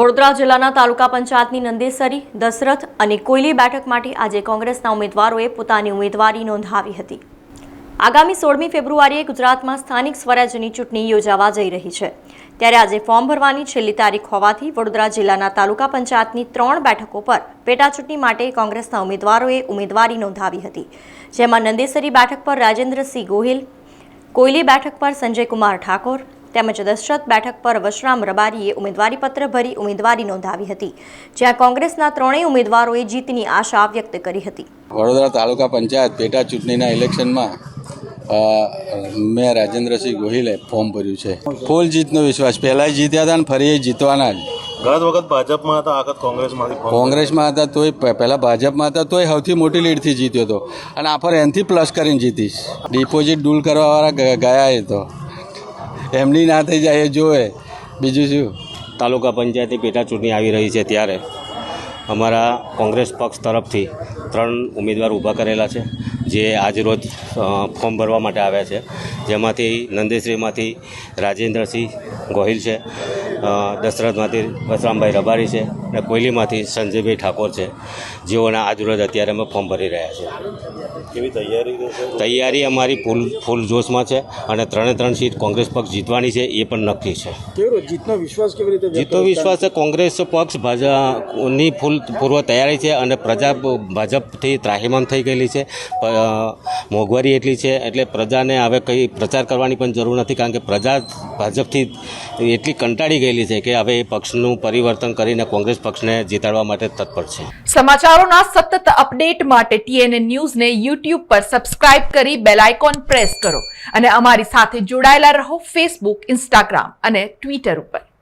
વડોદરા જિલ્લાના તાલુકા પંચાયતની નંદેસરી, દશરથ અને કોયલી બેઠક માટે આજે કોંગ્રેસના ઉમેદવારોએ પોતાની ઉમેદવારી નોંધાવી હતી. આગામી સોળમી ફેબ્રુઆરીએ ગુજરાતમાં સ્થાનિક સ્વરાજ્યની ચૂંટણી યોજાવા જઈ રહી છે. ત્યારે આજે ફોર્મ ભરવાની છેલ્લી તારીખ હોવાથી વડોદરા જિલ્લાના તાલુકા પંચાયતની ત્રણ બેઠકો પર પેટાચૂંટણી માટે કોંગ્રેસના ઉમેદવારોએ ઉમેદવારી નોંધાવી હતી. જેમાં નંદેસરી બેઠક પર રાજેન્દ્રસિંહ ગોહિલ, કોયલી બેઠક પર સંજયકુમાર ઠાકોર તેમજ દશરથ બેઠક પર વશરામ રબારીએ ઉમેદવારીપત્ર ભરી ઉમેદવારી નોંધાવી હતી જ્યાં કોંગ્રેસના ત્રણેય ઉમેદવારોએ જીતની આશા વ્યક્ત કરી હતી. વડોદરા તાલુકા પંચાયત પેટા ચૂંટણીના ઇલેક્શનમાં મેં રાજેન્દ્રસિંહ ગોહિલે ફોર્મ ભર્યું છે. ફૂલ જીતનો વિશ્વાસ. પહેલાંય જીત્યા હતા અને ફરી જીતવાના જ. ગત વખત ભાજપમાં હતા આખત કોંગ્રેસમાં કોંગ્રેસમાંથી કોંગ્રેસમાં હતા તોય પહેલાં ભાજપમાં હતા તોય સૌથી મોટી લીડથી જીત્યો હતો. અને આ ફર એનથી પ્લસ કરીને જીતીશ. ડિપોઝિટ ડૂલ કરવાવાળા ગયા એ તો. એમની ના થઈ જાય એ જોવે. બીજું શું? તાલુકા પંચાયતની પેટા ચૂંટણી આવી રહી છે ત્યારે અમારા કોંગ્રેસ પક્ષ તરફથી ત્રણ ઉમેદવાર ઊભા કરેલા છે, જે આજરોજ ફોર્મ ભરવા માટે આવ્યા છે. જેમાંથી નંદેશ્રીમાંથી રાજેન્દ્રસિંહ ગોહિલ છે દશરથમાંથી બસરામભાઈ રબારી છે અને કોયલીમાંથી સંજયભાઈ ઠાકોર છે. જેઓના આજરોજ અત્યારે અમે ફોર્મ ભરી રહ્યા છે કેવી તૈયારી તૈયારી અમારી ફૂલ ફૂલ જોશમાં છે અને ત્રણે ત્રણ સીટ કોંગ્રેસ પક્ષ જીતવાની છે એ પણ નક્કી છે. જીતનો વિશ્વાસ કેવી રીતે જીતનો વિશ્વાસ છે કોંગ્રેસ પક્ષ ભાજપની ફૂલ પૂર્વ તૈયારી છે અને પ્રજા ભાજપથી ત્રાહિમામ થઈ ગયેલી છે. મોંઘવારી એટલી છે એટલે પ્રજાને હવે કંઈ પ્રચાર કરવાની પણ જરૂર નથી કારણ કે પ્રજા ભાજપથી એટલી કંટાળી ગયેલી છે કે હવે પક્ષનું પરિવર્તન કરીને કોંગ્રેસ પક્ષને જીતાડવા માટે તત્પર છે. સમાચારોના સતત અપડેટ માટે ટીએનએ ન્યૂઝને યુટ્યુબ પર સબસ્ક્રાઇબ કરી બેલ આઇકોન પ્રેસ કરો અને અમારી સાથે જોડાયેલા રહો ફેસબુક ઇન્સ્ટાગ્રામ અને ટ્વિટર ઉપર.